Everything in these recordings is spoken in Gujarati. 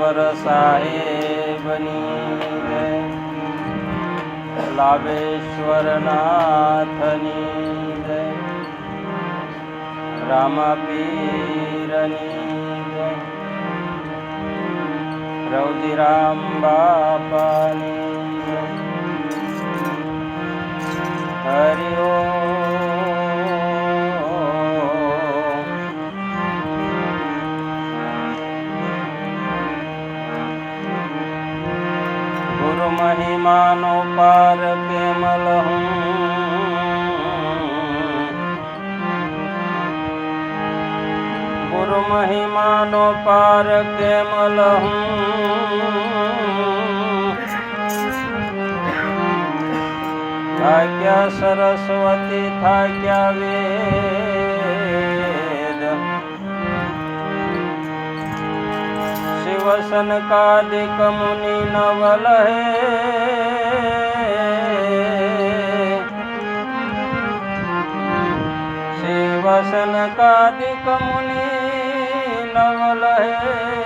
ઉગમેશ્વર સાહેબની જય લાભેશ્વર નાથની જય રામપીરની જય રૌદીરામ બાપાની જય હરિ ઓમ મહિમાનો પાર પ્રેમલ હું. ગુરુ મહિમાનો પાર પ્રેમલ હું. થાક્યા સરસ્વતી થાક્યા વેદ वसन का दिक मुनि नवल है से वसन का दिक मुनि नवल है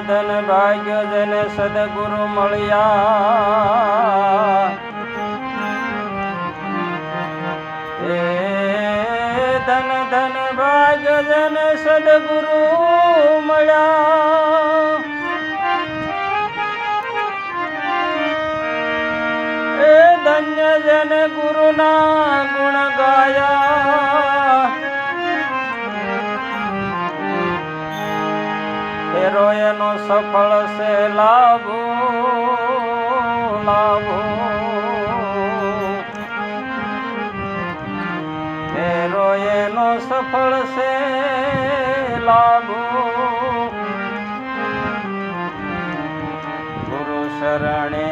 ધન ભાગ્યો જેને સદગુરુ મળ્યા. એ ધન ધન ભાગ્યો જેને સદગુરુ મળ્યા. એ ધન્ય જેને ગુરુના ગુણ ગાયા. એનો સફળ છે લાભો લાભો. ફેરો એનો સફળ છે લાભો. ગુરુ શરણે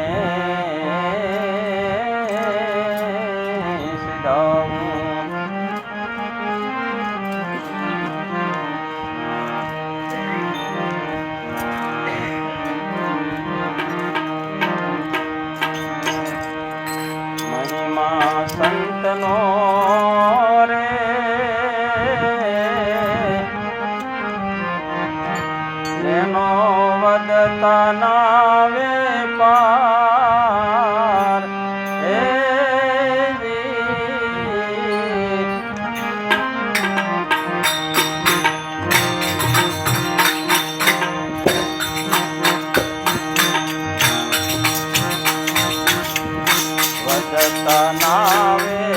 વધતા નાવે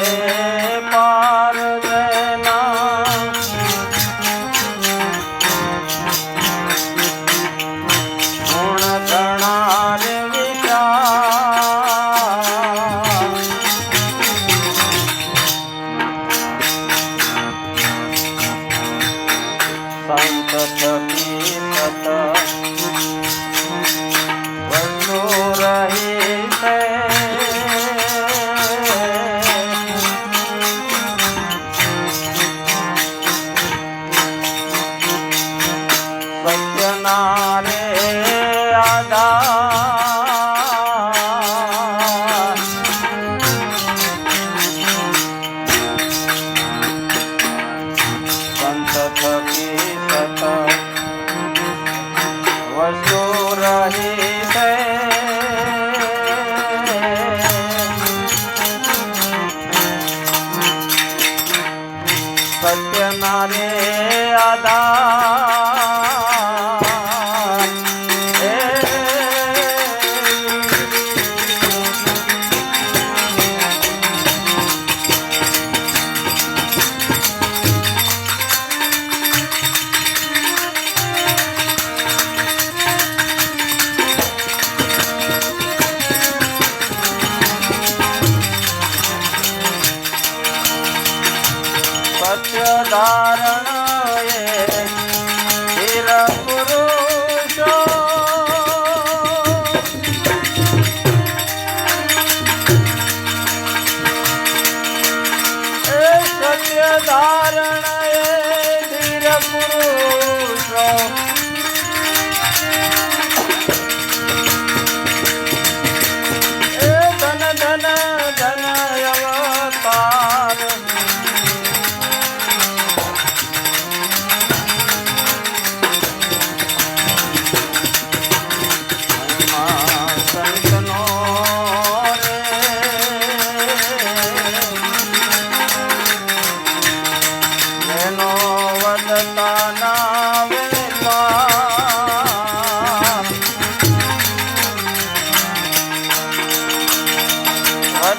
পুত্র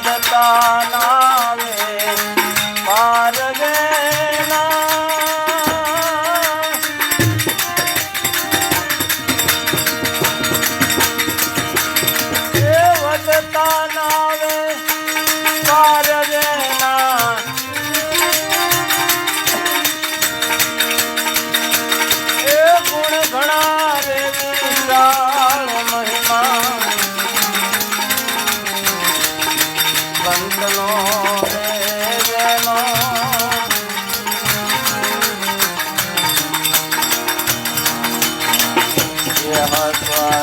ताना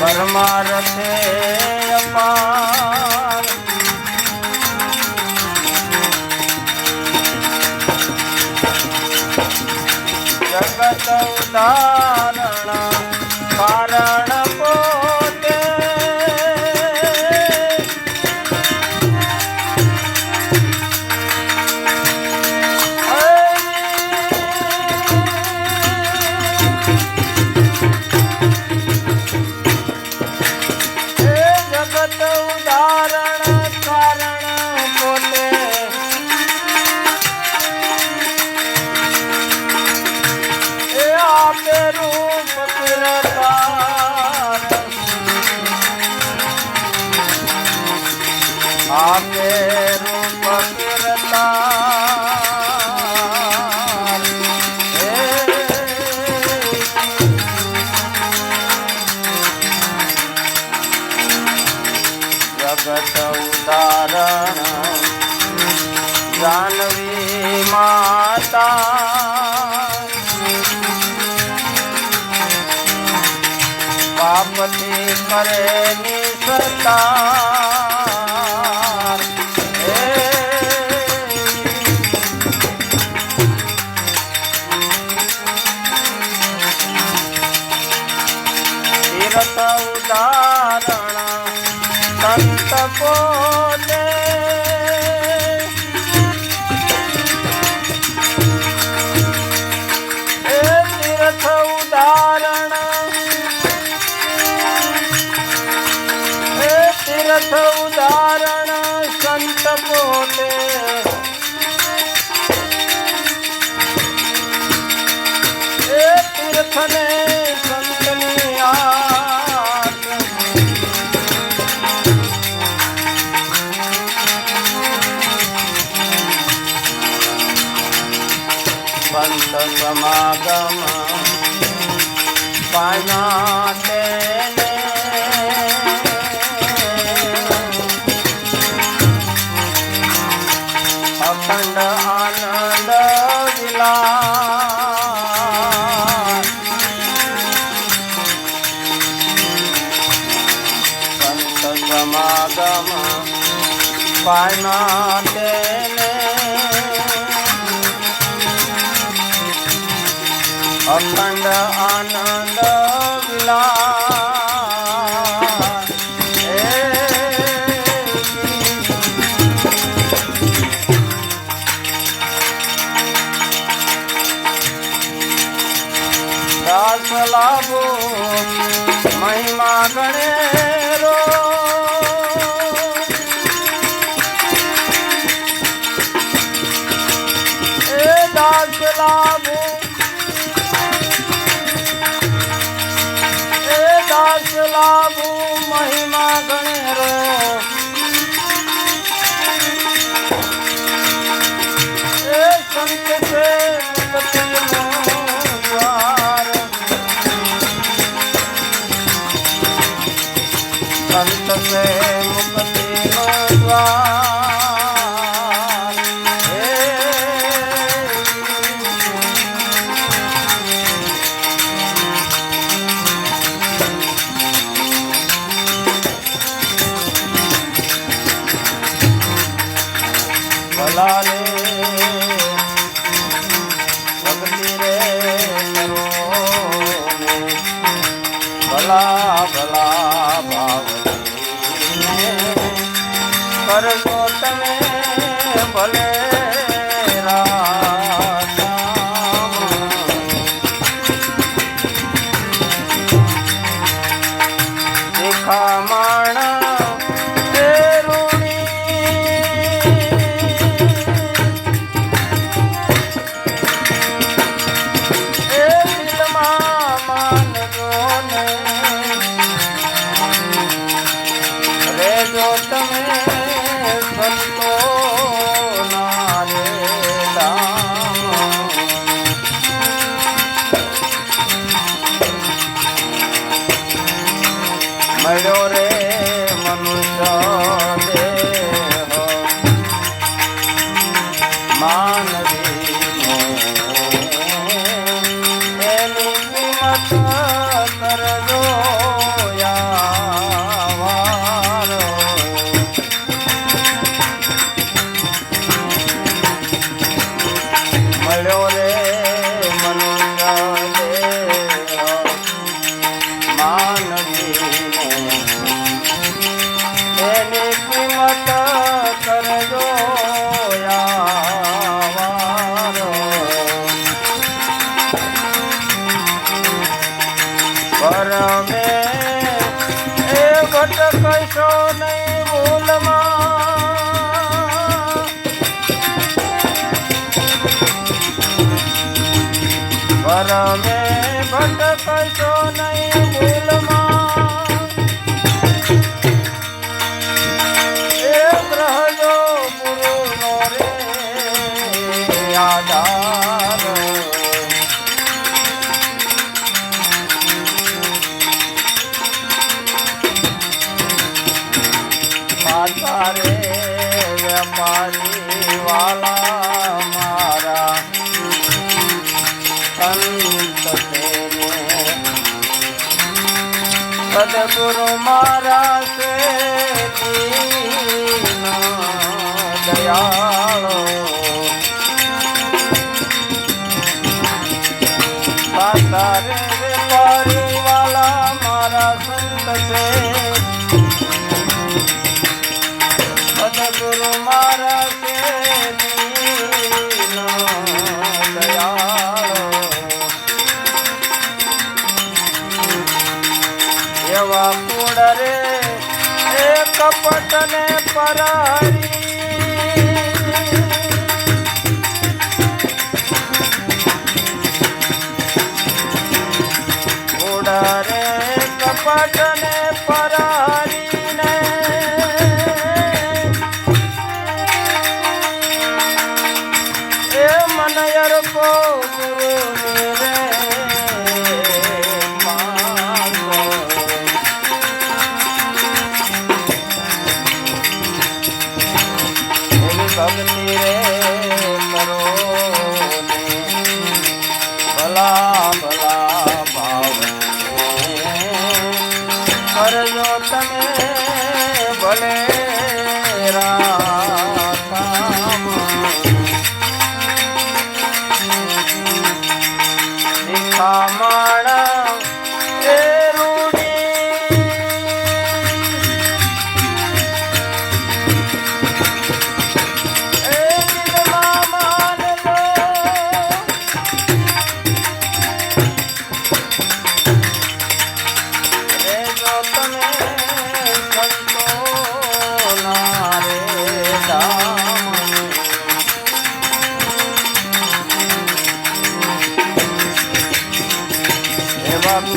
પરમારથે અપા પાપથી કરે નિસતા તીરથ ઉદાહરણ સંત કો સમાગમ પાના અખંડ આનંદ વિલા સંત સમાગમ પાના તેને અખંડ આનંદ લાભો મહિમા ગણેશ Love. લાગુ મહિમા ગણેરો એ સંત છે કરજો તમે ભલે હરમે ભટકશો નહીં ભૂલમાં સદગુરુ મારા સે દયાળો. માતા રે પરાણી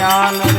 ஞான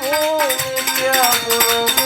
નિત્ય ગુણ